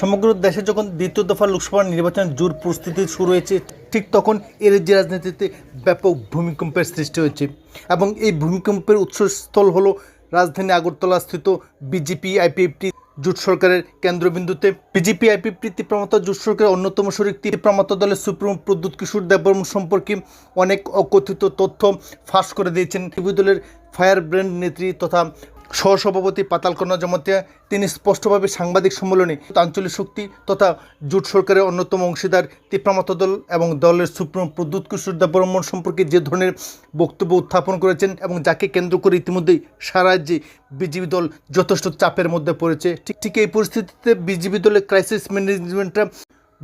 সমগ্র দেশে যখন দ্বিতীয় দফা লোকসভা নির্বাচনের জোর প্রস্তুতি শুরু হয়েছে, ঠিক তখন এর যে রাজনীতিতে ব্যাপক ভূমিকম্পের সৃষ্টি হয়েছে এবং এই ভূমিকম্পের উৎসস্থল হলো রাজধানী আগরতলা স্থিত বিজেপি আইপিএফটি জোট সরকারের কেন্দ্রবিন্দুতে। বিজেপি আইপিএফটি তীব্রমতা জোট সরকারের অন্যতম শরিক তীব্রমতা দলের সুপ্রিমো প্রদ্যুৎ কিশোর দেববর্ম সম্পর্কে অনেক অকথিত তথ্য ফাঁস করে দিয়েছেন। টিভি দলের ফায়ার ব্র্যান্ড নেত্রী তথা সহসভাপতি পাতালকন্যা জমাতিয়া তিনি স্পষ্টভাবে সাংবাদিক সম্মেলনে আঞ্চলিক শক্তি তথা জোট সরকারের অন্যতম অংশীদার তিপ্রামত দল এবং দলের সুপ্রিম প্রদ্যুৎ কিশোর দেববর্মন সম্পর্কে যে ধরনের বক্তব্য উত্থাপন করেছেন এবং যাকে কেন্দ্র করে ইতিমধ্যেই সারা রাজ্যে বিজেপি দল যথেষ্ট চাপের মধ্যে পড়েছে, ঠিক ঠিক এই পরিস্থিতিতে বিজেপি দলের ক্রাইসিস ম্যানেজমেন্টরা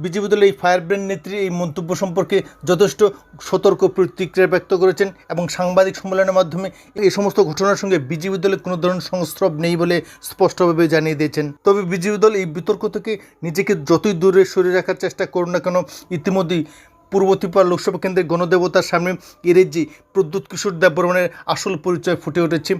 বিজেপি দলের এই ফায়ার ব্র্যান্ড নেত্রী এই মন্তব্য সম্পর্কে যথেষ্ট সতর্ক প্রতিক্রিয়া ব্যক্ত করেছেন এবং সাংবাদিক সম্মেলনের মাধ্যমে এই সমস্ত ঘটনার সঙ্গে বিজেপি দলের কোনো ধরনের সংস্রব নেই বলে স্পষ্টভাবে জানিয়ে দিয়েছেন। তবে বিজেপি দল এই বিতর্ক থেকে নিজেকে যতই দূরে সরিয়ে রাখার চেষ্টা করুন না কেন, ইতিমধ্যেই পূর্ব ত্রিপুরা লোকসভা কেন্দ্রের গণদেবতার সামনে এরেজি প্রদ্যুৎ কিশোর দেববর্মনের আসল পরিচয় ফুটে উঠেছে।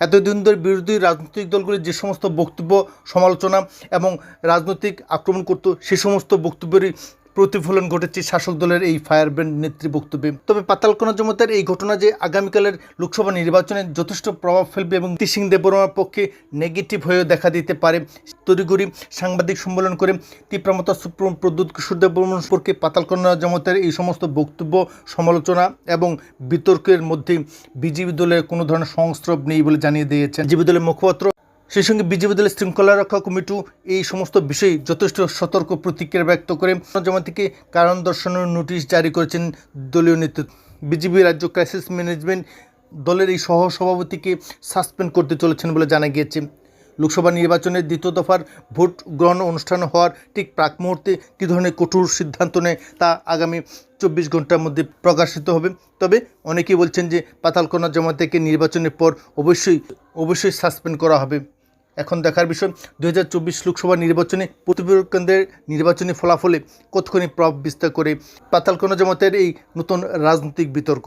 এতদিন ধরে বিরোধী রাজনৈতিক দলগুলির যে সমস্ত বক্তব্য, সমালোচনা এবং রাজনৈতিক আক্রমণ করত, সে সমস্ত বক্তব্যেরই প্রতিফলন ঘটেছে শাসক দলের এই ফায়ার ব্র্যান্ড নেত্রী বক্তব্যে তবে পাতালকোনা জমতার এই ঘটনা যে আগামীকালের লোকসভা নির্বাচনে যথেষ্ট প্রভাব ফেলবে এবং সিং দেববর্মার পক্ষে নেগেটিভ হয়েও দেখা দিতে পারে। তড়িঘড়ি সাংবাদিক সম্মেলন করে তীব্রমতা সুপ্রম প্রদ্যুৎ কিশোর দেববর্মন সম্পর্কে পাতালকোনা জমতের এই সমস্ত বক্তব্য, সমালোচনা এবং বিতর্কের মধ্যে বিজেপি দলের কোনো ধরনের সংস্রব নেই বলে জানিয়ে দিয়েছেন। বিজেপি দলের মুখপাত্র সেই সঙ্গে বিজেপি দলের শৃঙ্খলা রক্ষা কমিটি এই সমস্ত বিষয়ে যথেষ্ট সতর্ক প্রতিক্রিয়া ব্যক্ত করে। জমাতিকে কারণ দর্শানোর নোটিশ জারি করেছেন দলীয় নেতৃত্ব। বিজেপি রাজ্য ক্রাইসিস ম্যানেজমেন্ট দলের এই সহ সভাপতিকে সাসপেন্ড করতে চলেছেন বলে জানা গিয়েছে। লোকসভা নির্বাচনের দ্বিতীয় দফার ভোট গ্রহণ অনুষ্ঠান হওয়ার ঠিক প্রাক মুহূর্তে কী ধরনের কঠোর সিদ্ধান্ত নেয় তা আগামী চব্বিশ ঘণ্টার মধ্যে প্রকাশিত হবে। তবে অনেকেই বলছেন যে পাতালকোনা জমা থেকে নির্বাচনের পর অবশ্যই অবশ্যই সাসপেন্ড করা হবে। এখন দেখার বিষয় দু হাজার চব্বিশ লোকসভা নির্বাচনে প্রতিপক্ষ কেন্দ্রের নির্বাচনী ফলাফলে কতখানি প্রভাব বিস্তার করে পাতালকোনা জমাতের এই নতুন রাজনৈতিক বিতর্ক?